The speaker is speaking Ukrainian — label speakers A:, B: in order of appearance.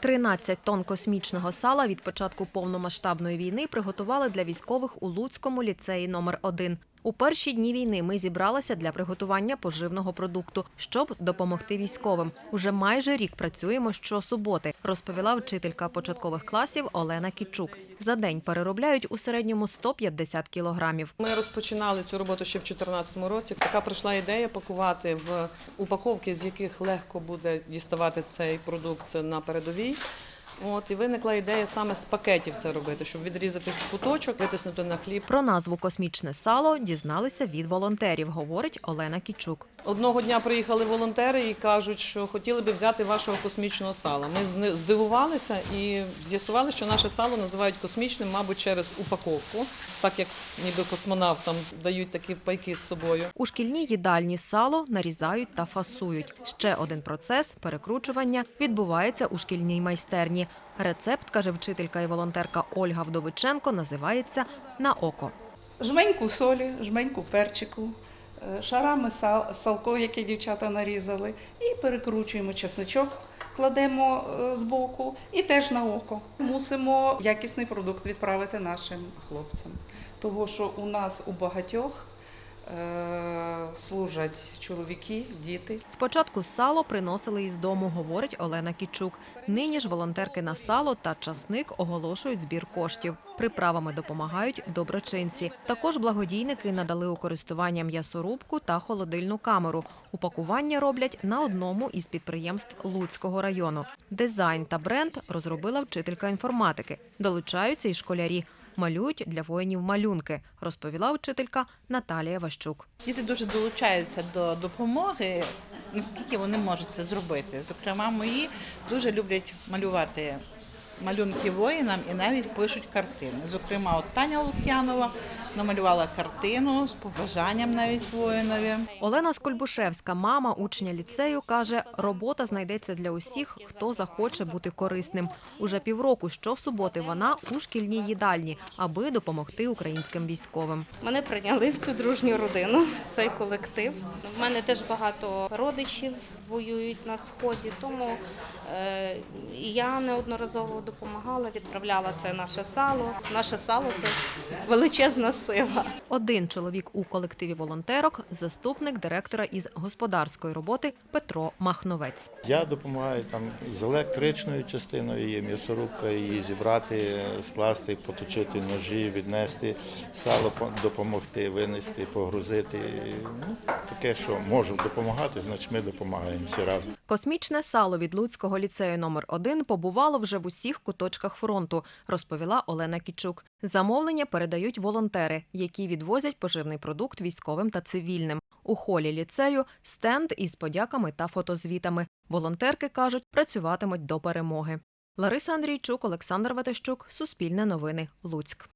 A: 13 тонн космічного сала від початку повномасштабної війни приготували для військових у Луцькому ліцеї номер 1 У перші дні війни ми зібралися для приготування поживного продукту, щоб допомогти військовим. Уже майже рік працюємо щосуботи, розповіла вчителька початкових класів Олена Кічук. За день переробляють у середньому 150 кілограмів.
B: Ми розпочинали цю роботу ще в 2014 році. Така прийшла ідея пакувати в упаковки, з яких легко буде діставати цей продукт на передовій. От і виникла ідея саме з пакетів це робити, щоб відрізати куточок, витиснути на хліб.
A: Про назву космічне сало дізналися від волонтерів, говорить Олена Кічук.
B: Одного дня приїхали волонтери і кажуть, що хотіли би взяти вашого космічного сала. Ми здивувалися і з'ясували, що наше сало називають космічним, мабуть, через упаковку, так як ніби космонавтам дають такі пайки з собою.
A: У шкільній їдальні сало нарізають та фасують. Ще один процес перекручування відбувається у шкільній майстерні. Рецепт, каже вчителька і волонтерка Ольга Вдовиченко, називається на око.
C: жменьку солі, жменьку перчику, е, шарами сал, салко, яке дівчата нарізали, і перекручуємо чесничок, кладемо е, збоку і теж на око. Мусимо якісний продукт відправити нашим хлопцям, того що у нас у багатьох служать чоловіки, діти.
A: Спочатку сало приносили із дому, говорить Олена Кічук. Нині ж волонтерки на сало та часник оголошують збір коштів. Приправами допомагають доброчинці. Також благодійники надали у користування м'ясорубку та холодильну камеру. Упакування роблять на одному із підприємств Луцького району. Дизайн та бренд розробила вчителька інформатики. Долучаються і школярі. Малюють для воїнів малюнки, розповіла вчителька Наталія Ващук.
D: Діти дуже долучаються до допомоги, наскільки вони можуть це зробити. Зокрема, мої дуже люблять малювати малюнки воїнам і навіть пишуть картини. Зокрема, от Таня Лук'янова намалювала картину з побажанням навіть воїнові.
A: Олена Скольбушевська, мама учня ліцею, каже, робота знайдеться для усіх, хто захоче бути корисним. Уже півроку щосуботи вона у шкільній їдальні, аби допомогти українським військовим.
E: Мене прийняли в цю дружню родину, цей колектив. У мене теж багато родичів воюють на сході, тому е, і я неодноразово допомагала, відправляла це наше сало. Наше сало це величезна сила.
A: Один чоловік у колективі волонтерок, заступник директора із господарської роботи Петро Махновець.
F: Я допомагаю там з електричною частиною, є м'ясорубка, її зібрати, скласти, поточити ножі, віднести сало, по- допомогти, винести, погрузити. Ну, таке, що можу допомагати, значить ми допомагаємо всі разом.
A: Космічне сало від Луцького ліцею номер 1 побувало вже в усіх куточках фронту, розповіла Олена Кічук. Замовлення передають волонтери, які відвозять поживний продукт військовим та цивільним. У холі ліцею стенд із подяками та фотозвітами. Волонтерки кажуть, працюватимуть до перемоги. Лариса Андрійчук, Олександр Ватищук, Суспільне новини, Луцьк.